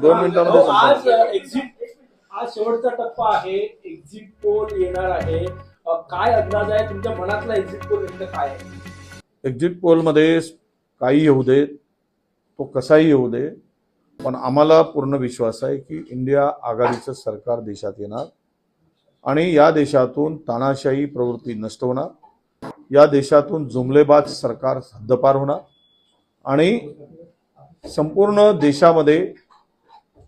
दोन मिनिटांमध्ये हो, आज. एक्झिट आज शेवटचा टप्पा आहे. एक्झिट पोल येणार आहे. काय अंदाज आहे? तुमच्या मनातला एक्झिट पोल नेमकं काय आहे? एक्झिट पोलमध्ये काही येऊ दे तो कसाही येऊ दे पण आम्हाला पूर्ण विश्वास आहे की इंडिया आघाडीचं सरकार देशात येणार आणि या देशातून तानाशाही प्रवृत्ती नष्ट होणार. या देशातून जुमलेबाज सरकार हद्दपार होणार आणि संपूर्ण देशामध्ये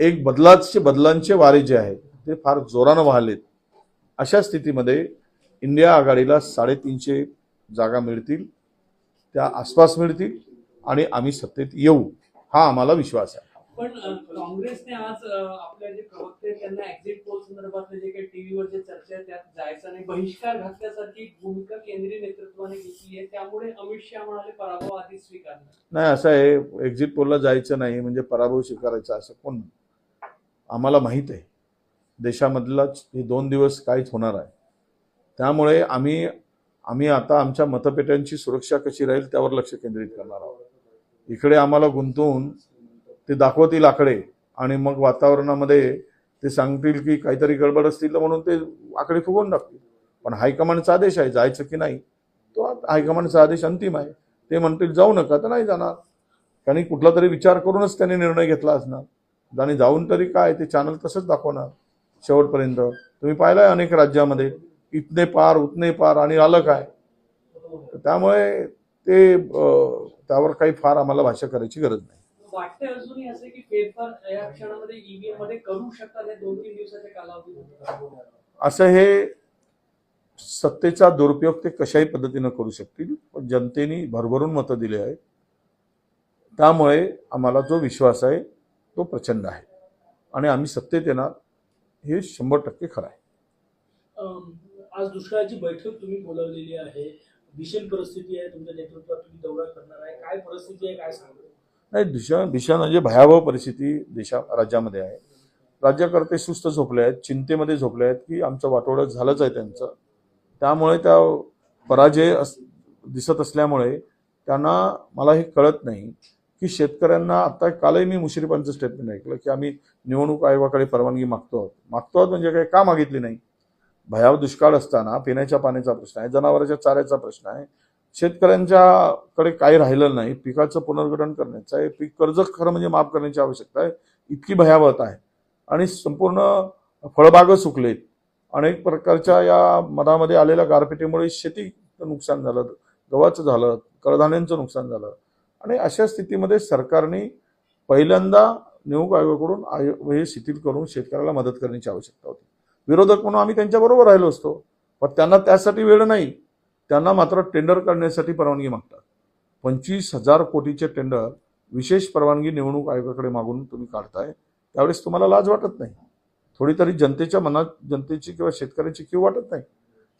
एक बदलाचे बदलांचे वारे जे आहेत ते फार जोरानं वाहलेत. अशा स्थितीमध्ये इंडिया आघाडीला साडेतीनशे जागा मिळतील त्या आसपास मिळतील आणि आम्ही सत्तेत येऊ हा आम्हाला विश्वास आहे. पण काँग्रेसने आज जे प्रवक्ते त्यांना एक्झिट पोल संदर्भातले जे काही टीव्हीवर जे चर्चा आहे त्यात जायचं नाही. बहिष्कार घातल्यासारखी भूमिका केंद्रीय नेतृत्वाने घेतली आहे. त्यामुळे अमित शहा म्हणाले पराभव आधी स्वीकारणार. नाही असं आहे एक्झिट पोलला जायचं नाही म्हणजे पराभव स्वीकारायचा असं कोण? आम्हाला माहीत आहे. देशामधलाच हे दोन दिवस काहीच होणार आहे. त्यामुळे आम्ही आम्ही आता आमच्या मतपेट्यांची सुरक्षा कशी राहील त्यावर लक्ष केंद्रित करणार आहोत. इकडे आम्हाला गुंतवून ते दाखवतील आकडे आणि मग वातावरणामध्ये ते सांगतील की काहीतरी गडबड असतील तर म्हणून ते आकडे फुगवून टाकतील. पण हायकमांडचा आदेश आहे जायचं की नाही तो हायकमांडचा आदेश अंतिम आहे. ते म्हणतील जाऊ नका तर नाही जाणार. कारण कुठला तरी विचार करूनच त्यांनी निर्णय घेतला असणार. आणि जाऊन तरी काय ते चॅनल तसंच दाखवणार शेवटपर्यंत. तुम्ही पाहिलंय अनेक राज्यामध्ये. इतने पार उतने पार आणि आलं काय? त्यामुळे ते त्यावर काही फार आम्हाला भाष्य करायची गरज नाही. हे कालावधीमध्ये असं हे सत्तेचा दुरुपयोग ते कशाही पद्धतीनं करू शकतील पण जनतेने भरभरून मतं दिली आहेत. त्यामुळे आम्हाला जो विश्वास आहे तो प्रचंड आहे. आणि आम्ही सत्तेत येणार हे शंभर टक्के खरं आहे. आज दुष्काळाची बैठक तुम्ही बोलावलेली आहे. भीषण परिस्थिती आहे तुमच्या नेतृत्वात तुम्ही दौरा करणार आहे. काय परिस्थिती आहे काय सांगतो नाही दिशा दिशा म्हणजे भयावह परिस्थिती देशा राज्यामध्ये आहे. राज्यकर्ते सुस्त झोपले आहेत चिंतेमध्ये झोपले आहेत की आमचं वाटोळं झालंच आहे त्यांचं. त्यामुळे त्या पराजय अस दिसत असल्यामुळे त्यांना मला हे कळत नाही. की शेतकऱ्यांना आता कालही मी मुश्रीफांचं स्टेटमेंट ऐकलं की आम्ही निवडणूक आयोगाकडे परवानगी मागतो आहोत. मागतो आहोत म्हणजे काय? का मागितली नाही? भयाव दुष्काळ असताना पिण्याच्या पाण्याचा प्रश्न आहे जनावरांच्या चाऱ्याचा प्रश्न आहे. शेतकऱ्यांच्याकडे काही राहिलं नाही. पिकाचं पुनर्गठन करण्याचं आहे. पीक कर्ज खरं म्हणजे माफ करण्याची आवश्यकता आहे. इतकी भयावहता आहे. आणि संपूर्ण फळबागं सुकलेत. अनेक प्रकारच्या या मधामध्ये आलेल्या गारपिटीमुळे शेतीचं नुकसान झालं गव्हाचं झालं कडधान्यांचं नुकसान झालं. आणि अशा स्थितीमध्ये सरकारने पहिल्यांदा निवडणूक आयोगाकडून आयोग हे शिथिल करून शेतकऱ्याला मदत करण्याची आवश्यकता होती. विरोधक म्हणून आम्ही त्यांच्याबरोबर राहिलो असतो. पण त्यांना त्यासाठी वेळ नाही. त्यांना मात्र टेंडर करण्यासाठी परवानगी मागतात. पंचवीस हजार कोटीचे टेंडर विशेष परवानगी निवडणूक आयोगाकडे मागून तुम्ही काढताय त्यावेळेस तुम्हाला लाज वाटत नाही. थोडी तरी जनतेच्या मनात जनतेची किंवा शेतकऱ्याची किव वाटत नाही.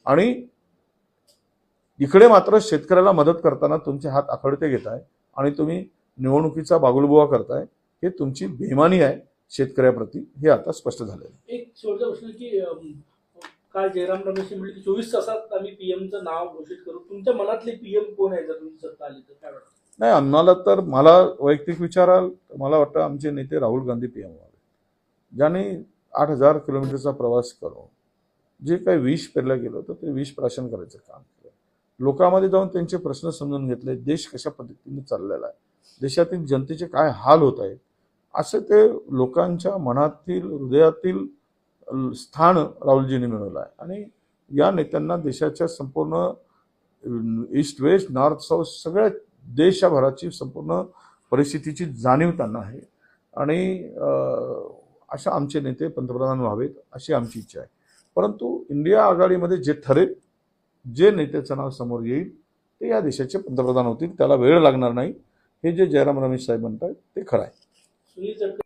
आणि इकडे मात्र शेतकऱ्याला मदत करताना तुमचे हात आखडते घेताय आणि तुम्ही निवडणुकीचा बागुलबुवा करताय हे तुमची बेमानी आहे शेतकऱ्याप्रती हे आता स्पष्ट झालेलं आहे. एक शेवटचा प्रश्न की काल जयराम रमेश म्हणले की चोवीस तासात आम्ही पीएमचं नाव घोषित करू. तुमच्या मनातले पीएम कोण आहे जर तुमची सत्ता आली तर? काय वाटतं? नाही आम्हाला तर मला वैयक्तिक विचाराल तर मला वाटतं आमचे नेते राहुल गांधी पी एम व्हावे ज्याने आठ हजार किलोमीटरचा प्रवास करून जे काही विष पेरलं गेलं होतं ते विष प्राशन करायचं काम केलं. लोकांमध्ये जाऊन त्यांचे प्रश्न समजून घेतले देश कशा पद्धतीने चाललेला आहे? देशातील जनतेचे काय हाल होत आहेत? असं ते लोकांच्या मनातील हृदयातील स्थान राहुलजींनी मिळवलं आहे. आणि या नेत्यांना देशाच्या संपूर्ण ईस्ट वेस्ट नॉर्थ साऊथ सगळ्या देशभराची संपूर्ण परिस्थितीची जाणीव त्यांना आहे. आणि अशा आमचे नेते पंतप्रधान व्हावेत अशी आमची इच्छा आहे. परंतु इंडिया आघाडीमध्ये जे ठरेल जे नेत्याचं नाव समोर येईल ते या देशाचे पंतप्रधान होतील त्याला वेळ लागणार नाही. हे जे जयराम रमेश साहेब म्हणतात ते खरं आहे.